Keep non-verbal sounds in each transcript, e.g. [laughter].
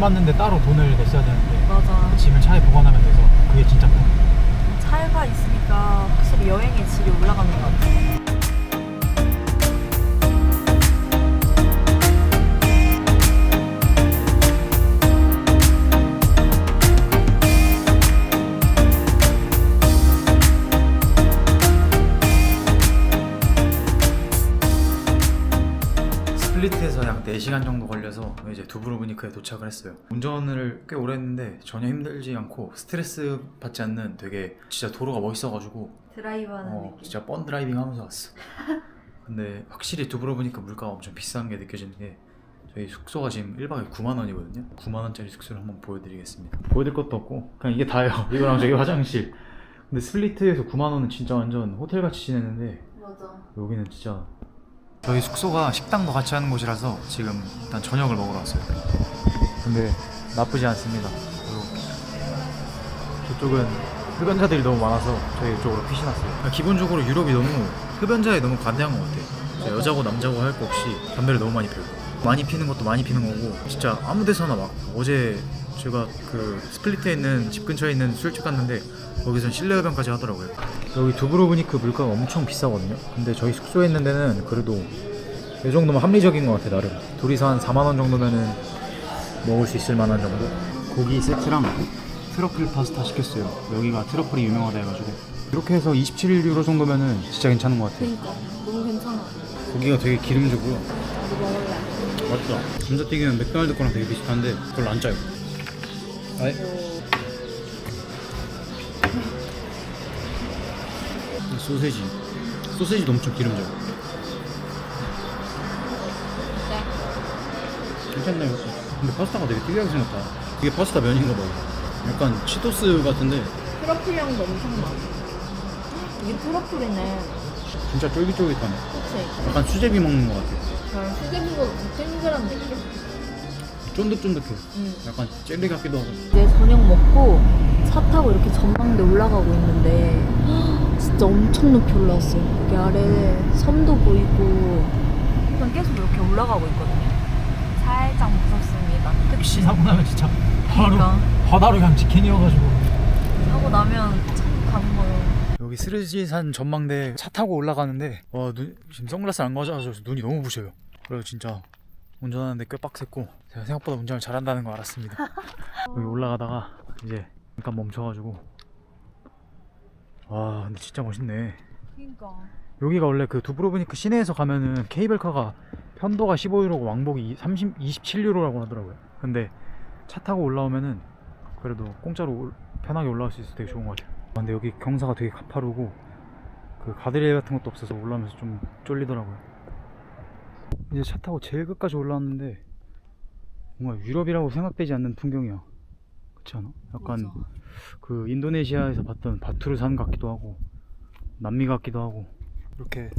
맞는데 따로 돈을 냈어야 되는데 맞아. 짐을 차에 보관하면 돼서 그게 진짜 큰 차가 있으니까 확실히 여행의 질이 올라가 두브로브니크에 도착을 했어요. 운전을 꽤 오래 했는데 전혀 힘들지 않고 스트레스 받지 않는 되게 진짜 도로가 멋있어가지고 드라이브하는 어, 느낌. 진짜 뻔 드라이빙 하면서 왔어. [laughs] 근데 확실히 두브로브니크 물가가 엄청 비싼 게 느껴지는 게 저희 숙소가 지금 1박에 9만 원이거든요. 9만 원짜리 숙소를 한번 보여드리겠습니다. 보여드릴 것도 없고 그냥 이게 다예요. [laughs] 이거랑 저기 화장실. 근데 스플리트에서 9만 원은 진짜 완전 호텔같이 지냈는데 맞아. 여기는 진짜 저희 숙소가 식당도 같이 하는 곳이라서 지금 일단 저녁을 먹으러 왔어요. 근데 나쁘지 않습니다. 그리고 저쪽은 흡연자들이 너무 많아서 저희 이쪽으로 핏이 났어요. 기본적으로 유럽이 너무 흡연자에 너무 관대한 것 같아. 진짜 여자고 남자고 할 거 없이 담배를 너무 많이 피우고 많이 피는 것도 많이 피는 거고 진짜 아무 데서나 막 어제 제가 그 스플리트에 있는 집 근처에 있는 술집 갔는데 거기선 실내 흡연까지 하더라고요. 여기 두브로브니크 물가가 엄청 비싸거든요. 근데 저희 숙소에 있는 데는 그래도 이 정도면 합리적인 것 같아 나름. 둘이서 한 4만 원 정도면은 먹을 수 있을 만한 정도. 고기 세트랑 트러플 파스타 시켰어요. 여기가 트러플이 유명하다 해가지고 이렇게 해서 27 유로 정도면은 진짜 괜찮은 것 같아요. 그러니까 너무 괜찮아. 고기가 되게 기름지고요. 먹을래. 맛있다. 감자튀김은 맥도날드 거랑 되게 비슷한데 별로 안 짜요. 엄청 기름져요. 괜찮네 이것도. 근데 파스타가 되게 특이하게 생겼다. 이게 파스타 면인가 봐요. 약간 치토스 같은데 트러플 향도 엄청 나. 이게 트러플이네. 진짜 쫄깃쫄깃하네. 그치? 약간 수제비 먹는 것 같아. 그냥 수제비보다 더 탱글한 느낌? 쫀득쫀득해. 응. 약간 젤리 같기도 하고. 이제 저녁 먹고 차 타고 이렇게 전망대 올라가고 있는데 진짜 엄청 높이 올라왔어요. 여기 아래 섬도 보이고 그냥 계속 이렇게 올라가고 있거든요. 살짝 무섭습니다. 혹시 사고 나면 진짜 바로 그러니까. 바다로 그냥 직행이어가지고 하고 나면 참 가는 거예요. 여기 스르지산 전망대 차 타고 올라가는데 와 눈, 지금 선글라스 안 가져와서 눈이 너무 부셔요 그래서 진짜 운전하는데 꽤 빡셌고 제가 생각보다 운전을 잘한다는 거 알았습니다. [laughs] 여기 올라가다가 이제 잠깐 멈춰가지고. 와 근데 진짜 멋있네. 그러니까. 여기가 원래 그 두브로브니크 시내에서 가면은 케이블카가 편도가 15유로고 왕복이 30, 27유로라고 하더라고요. 근데 차 타고 올라오면은 그래도 공짜로 올- 편하게 올라올 수 있어서 되게 좋은 것 같아요. 아, 근데 여기 경사가 되게 가파르고 그 가드레일 같은 것도 없어서 올라오면서 좀 쫄리더라고요. 이제 차 타고 제일 끝까지 올라왔는데 뭔가 유럽이라고 생각되지 않는 풍경이야. 그렇지 않아? 약간 그 인도네시아에서 봤던 바투르 산 같기도 하고 남미 같기도 하고. 이렇게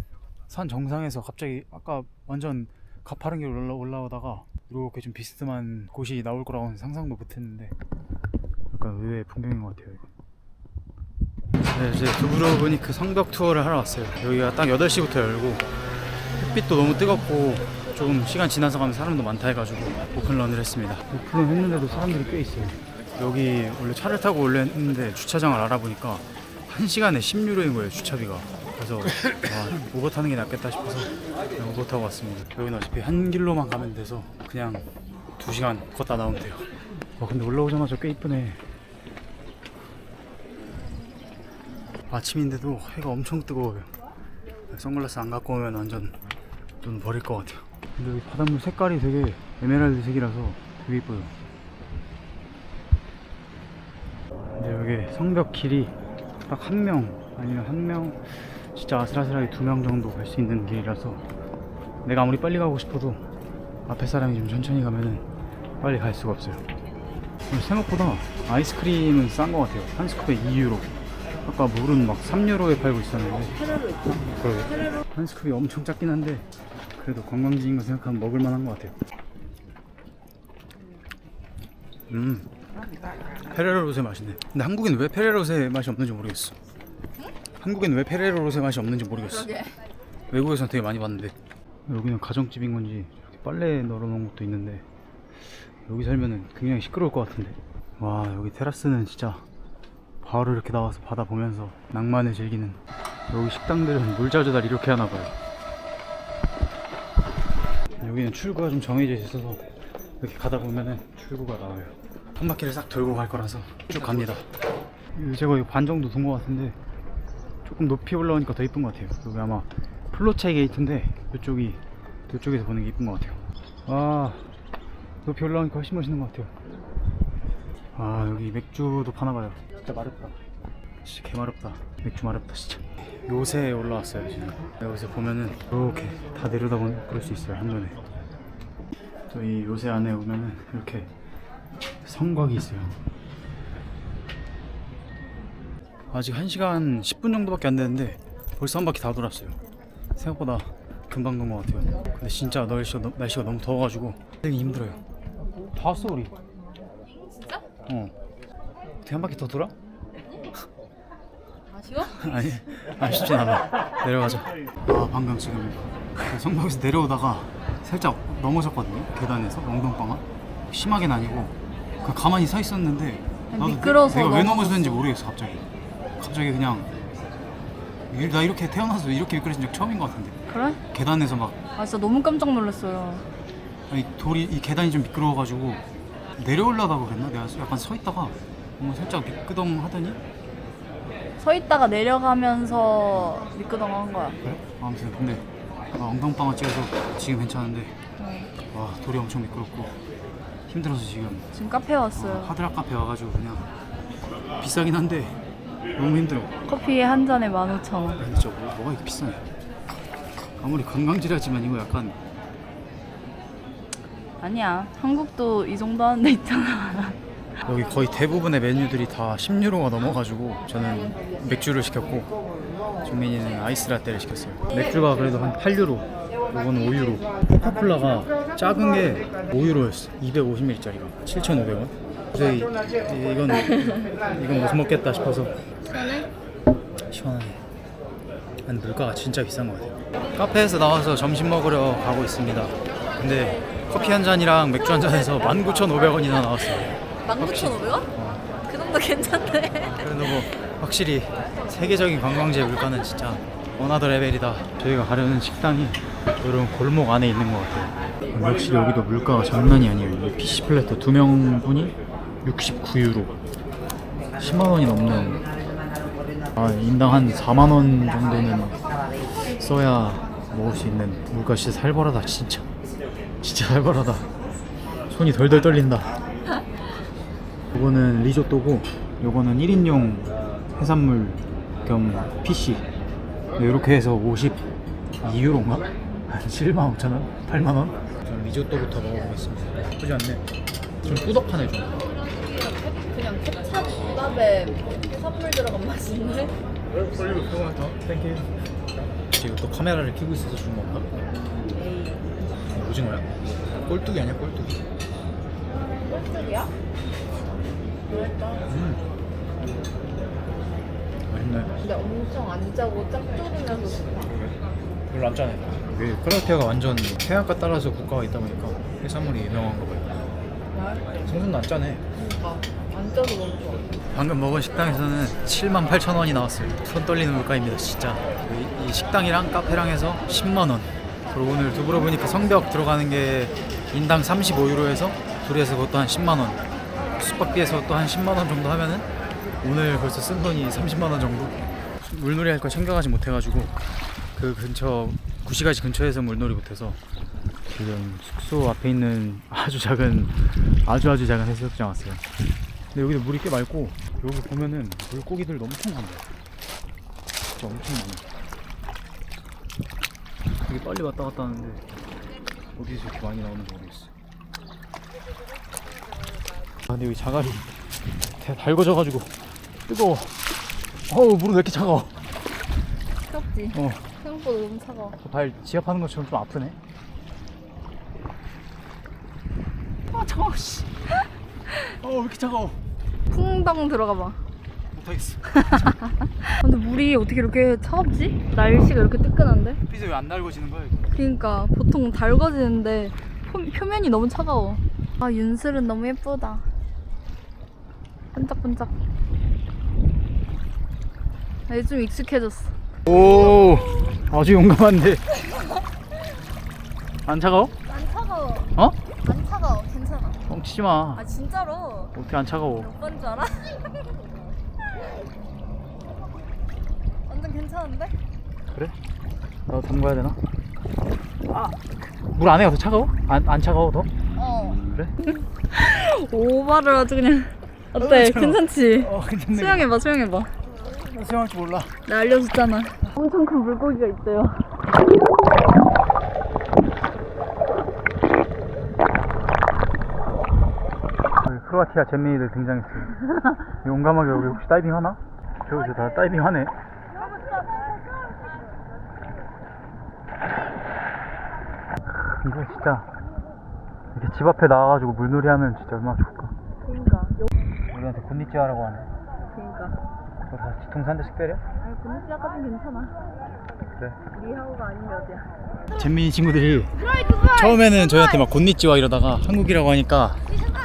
산 정상에서 갑자기 아까 완전 가파른 길 올라, 올라오다가 이렇게 좀 비스듬한 곳이 나올 거라고는 상상도 못했는데. 약간 의외의 풍경인 것 같아요 이거. 네 이제 두브로브니크 성벽 투어를 하러 왔어요. 여기가 딱 8시부터 열고 햇빛도 너무 뜨겁고 조금 시간 지나서 가면 사람도 많다 해가지고 오픈런을 했습니다. 오픈런 했는데도 사람들이 꽤 있어요. 여기 원래 차를 타고 올려 했는데 주차장을 알아보니까 1시간에 10유로인 거예요 주차비가. 그래서 아, 오버 타는 게 낫겠다 싶어서 그냥 오버 타고 왔습니다. 여기는 어차피 한 길로만 가면 돼서 그냥 2시간 걷다 나오면 돼요. 와 근데 올라오자마자 꽤 이쁘네. 아침인데도 해가 엄청 뜨거워요. 선글라스 안 갖고 오면 완전 눈 버릴 것 같아요 근데 여기 바닷물 색깔이 되게 에메랄드 색이라서 되게 이뻐요. 이제 여기 성벽 길이 딱 한 명 아니면 한 명 진짜 아슬아슬하게 두 명 정도 갈 수 있는 길이라서 내가 아무리 빨리 가고 싶어도 앞에 사람이 좀 천천히 가면은 빨리 갈 수가 없어요. 근데 생각보다 아이스크림은 싼 것 같아요. 한 스쿱에 2유로. 아까 물은 막 3유로에 팔고 있었는데. 그러게. 한 스쿱이 엄청 작긴 한데 그래도 관광지인 거 생각하면 먹을 만한 것 같아요. 음. 페레로 로제 맛있네. 근데 한국엔 왜 페레로 로제 맛이 없는지 모르겠어. 한국엔 왜 페레로 로제 맛이 없는지 모르겠어. 외국에서는 되게 많이 봤는데. 여기는 가정집인 건지 이렇게 빨래 널어놓은 것도 있는데 여기 살면은 굉장히 시끄러울 것 같은데. 와 여기 테라스는 진짜 바로 이렇게 나와서 바다 보면서 낭만을 즐기는 여기 식당들은 물 자주 달 이렇게 하나 봐요 여기는 출구가 좀 정해져 있어서 이렇게 가다 보면은 출구가 나와요. 한 바퀴를 싹 돌고 갈 거라서 쭉 갑니다. 제가 이거 반 정도 돈것 같은데 조금 높이 올라오니까 더 이쁜 것 같아요. 여기 아마 플로차이 게이트인데 이쪽이 이쪽에서 보는 게 이쁜 것 같아요. 아 높이 올라오니까 훨씬 멋있는 것 같아요. 아 여기 맥주도 파나 봐요. 진짜 마렵다 진짜 개마렵다. 맥주 마렵다 진짜. 요새에 올라왔어요 지금 여기서 보면은 이렇게 다 내려다보는 그럴 수 있어요 한눈에. 저희 요새 안에 오면은 이렇게 성곽이 있어요. 아직 1시간 10분 정도밖에 안 되는데 벌써 한 바퀴 다 돌았어요. 생각보다 금방 돈것 같아요. 근데 진짜 날씨가, 너- 날씨가 너무 더워가지고 되게 힘들어요. 다 왔어 우리. 진짜? 어. 어떻게 한 바퀴 더 돌아? 아쉬워? [laughs] 아니 아쉽진 않아 내려가자 아 방금 지금 그 성곽에서 내려오다가 살짝 넘어졌거든요 계단에서 엉덩방아 심하게는 아니고 그 가만히 서 있었는데 나도 미끄러워서 내가 왜 넘어졌어. 넘어졌는지 모르겠어 갑자기 갑자기 그냥 이- 나 이렇게 태어나서 이렇게 미끄러진 적 처음인 것 같은데 그래? 계단에서 막 아 진짜 너무 깜짝 놀랐어요 아니, 돌이 이 계단이 좀 미끄러워가지고 내려올라다가 그랬나? 내가 약간 서 있다가 뭔가 살짝 미끄덩 하더니 서 있다가 내려가면서 미끄덩한 거야. 그래? 아무튼 근데 아, 엉덩방아 찍어서 지금 괜찮은데 어. 와 돌이 엄청 미끄럽고 힘들어서 지금 지금 카페 왔어요. 아, 하드락 카페 와가지고 그냥 비싸긴 한데 너무 힘들어. 커피 한 잔에 15,000원. 아, 진짜 뭐, 뭐가 이렇게 비싸냐. 아무리 관광지라지만 이거 약간 아니야. 한국도 이 정도 하는 데 있잖아 여기 거의 대부분의 메뉴들이 다 10유로가 넘어가지고 저는 맥주를 시켰고 종민이는 아이스 라떼를 시켰어요. 맥주가 그래도 한 8유로 이거는 5유로. 코카콜라가 작은 게 5유로였어 250ml짜리가 7,500원 그래서 이, 이- 이건 이건 못 먹겠다 싶어서 시원하네 근데 물가가 진짜 비싼 것 같아요. 카페에서 나와서 점심 먹으러 가고 있습니다. 근데 커피 한 잔이랑 맥주 한 잔에서 19,500원이나 나왔어요 19,500원? 그 정도 괜찮네 그래도 뭐 확실히 세계적인 관광지의 물가는 진짜 원하더 레벨이다. 저희가 가려는 식당이 이런 골목 안에 있는 것 같아요. 확실히 여기도 물가가 장난이 아니에요. 이 PC 플래터 두 명분이 69유로, 10만 원이 넘는. 아 인당 한 4만 원 정도는 써야 먹을 수 있는 물가 진짜 살벌하다 진짜. 진짜 살벌하다. 손이 덜덜 떨린다. 요거는 리조또고 요거는 1인용 해산물 겸 PC 이렇게 해서 52유로인가? 한 7만 5천 원? 8만 원? 저는 리조또부터 먹어보겠습니다 나쁘지 않네 좀 꾸덕하네 좀 그냥 케찹밥에 해산물 들어간 맛인데? 땡큐 지금 또 카메라를 켜고 있어서 준 건가? 오징어야? 꼴뚜기 아니야 꼴뚜기 꼴뚜기야? 음 맛있네 근데 엄청 안 짜고 짭조름해서 좋다 별로 안 짜네. 이게 크로아티아가 완전 해안가 따라서 국가가 있다 보니까 해산물이 유명한가 봐요. 생선도 안 짜네. 그러니까 안 짜도 너무 좋아 방금 먹은 식당에서는 7만 8천 원이 나왔어요. 손 떨리는 물가입니다, 진짜. 이, 이 식당이랑 카페랑 해서 10만 원. 그리고 오늘 두부로 보니까 성벽 들어가는 게 인당 35유로에서 둘이서 그것도 한 10만 원. 숙박비에서 또 한 10만 원 정도 하면은 오늘 벌써 쓴 돈이 30만 원 정도. 물놀이 할거 챙겨가지 못해가지고 그 근처 구시가지 근처에서 물놀이 못해서 지금 숙소 앞에 있는 아주 작은 아주 아주 작은 해수욕장 왔어요. 근데 여기도 물이 꽤 맑고 여기 보면은 물고기들 엄청 많아요. 진짜 엄청 많아요. 되게 빨리 왔다 갔다 하는데 어디서 이렇게 많이 나오는지 모르겠어. 아 근데 여기 자갈이 되게 달궈져가지고 뜨거워. 어우 물은 왜 이렇게 차가워? 뜨겁지? 어. 생각보다 너무 차가워 발 지압하는 것처럼 좀 아프네. 아 차가워 씨 [laughs] 어왜 이렇게 차가워? 풍덩 들어가 봐 못하겠어. [laughs] 근데 물이 어떻게 이렇게 차갑지? 날씨가 이렇게 뜨끈한데? 햇빛에 왜안 달궈지는 거야 이거? 그러니까 보통 달궈지는데 표, 표면이 너무 차가워 아 윤슬은 너무 예쁘다. 반짝반짝. 나 이제 좀 익숙해졌어. 오 아주 용감한데 [laughs] 안 차가워? 안 차가워. 어? 안 차가워. 괜찮아. 뻥치지 마 아 진짜로. 어떻게 안 차가워 몇 번 줄 알아? [laughs] 완전 괜찮은데? 그래? 나도 담가야 되나? 아, 물 안에 가서 차가워? 안, 안 차가워 더? 어. 그래? [laughs] 오바를 아주 그냥. 어때? 괜찮아. 괜찮지? 어 괜찮네 수영해봐, 수영해봐. 나 수영할 줄 몰라 나 알려줬잖아. 엄청 큰 물고기가 있대요. 여기 크로아티아 잼민이들 등장했어요 [laughs] 용감하게 여기 혹시 다이빙 하나? 저기서 다 다이빙 하네 이거 진짜 이렇게 집 앞에 나와가지고 물놀이 하면 진짜 얼마나 좋을까. 우리한테 곤니찌하라고 하네 그니까. 그거 다 뒤통수 한 대씩 때려? 아니, 분위기까지는 괜찮아. 그래 리하우가 아니면 어디야. 잼민이 친구들이 처음에는 저희한테 막 곤니찌와 이러다가 한국이라고 하니까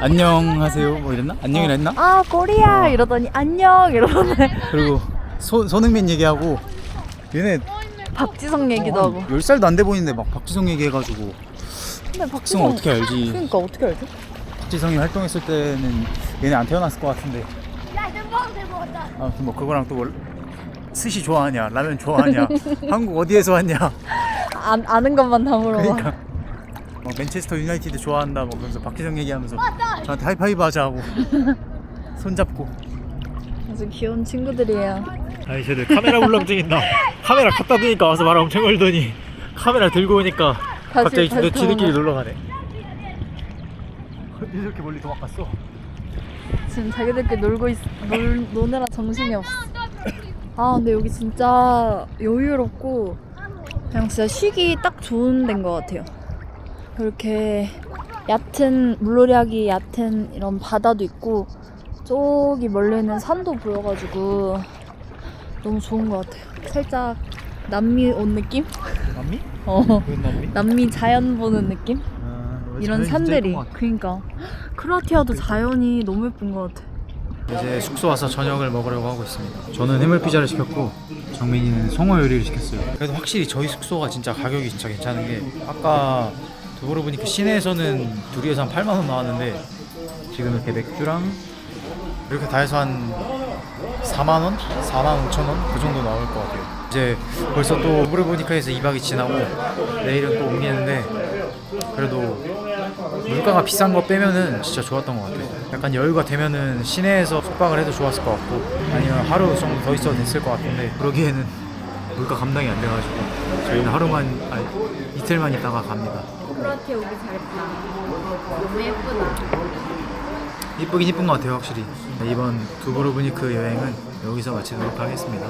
안녕하세요 뭐 이랬나? 안녕이라 했나? 아, 꼬리야! 이러더니 안녕! 이러더니. 그리고 손, 손흥민 얘기하고 얘네 박지성 얘기도 하고. 10살도 안 돼 보이는데 막 박지성 얘기해가지고 근데 박지성 박지성 어떻게 알지 그러니까 어떻게 알지? 박지성이 활동했을 때는 얘네 안 태어났을 것 같은데. 아무튼 뭐 그거랑 또 뭘- 스시 좋아하냐 라면 좋아하냐 [laughs] 한국 어디에서 왔냐. 안 아는 것만 다 물어봐. 그러니까. 뭐 맨체스터 유나이티드 좋아한다 뭐 그러면서 박지성 얘기하면서 저한테 하이파이브 하자 하고 [laughs] 손잡고. 아주 귀여운 친구들이에요. 아니 쟤들 카메라 울렁증 있나 카메라 갖다 대니까 와서 말 엄청 걸더니 카메라 들고 오니까 다시- 갑자기 다시 지- 지들끼리. 놀러 가네 저렇게 멀리 도망갔어 지금 자기들끼리 놀고 있, 놀, 노느라 정신이 없어. 아 근데 여기 진짜 여유롭고 그냥 진짜 쉬기 딱 좋은 데인 것 같아요. 이렇게 얕은 물놀이하기 얕은 이런 바다도 있고 저기 멀리는 산도 보여가지고 너무 좋은 것 같아요. 살짝 남미 온 느낌? 남미? 어 왜 남미? 남미 자연 보는 느낌? 아, 이런 산들이 그러니까 크로아티아도 자연이 너무 예쁜 것 같아. 이제 숙소 와서 저녁을 먹으려고 하고 있습니다. 저는 해물 피자를 시켰고 정민이는 송어 요리를 시켰어요. 그래도 확실히 저희 숙소가 진짜 가격이 진짜 괜찮은 게 아까 두부로보니까 시내에서는 둘이서 한 8만 원 나왔는데 지금 이렇게 맥주랑 이렇게 다 해서 한 4만 원, 4만 5천 원 그 정도 나올 것 같아요. 이제 벌써 또 두부로보니카에서 2박이 지나고 내일은 또 옮기는데 그래도 물가가 비싼 거 빼면은 진짜 좋았던 것 같아요. 약간 여유가 되면은 시내에서 숙박을 해도 좋았을 것 같고 아니면 하루 정도 더 있어도 됐을 것 같은데 그러기에는 물가 감당이 안 돼가지고 저희는 하루만 아니 이틀만 있다가 갑니다. 크로아티아 오기 잘했다. 너무 예쁘다. 이쁘긴 이쁜 것 같아요 확실히. 네, 이번 두브로브니크 여행은 여기서 마치도록 하겠습니다.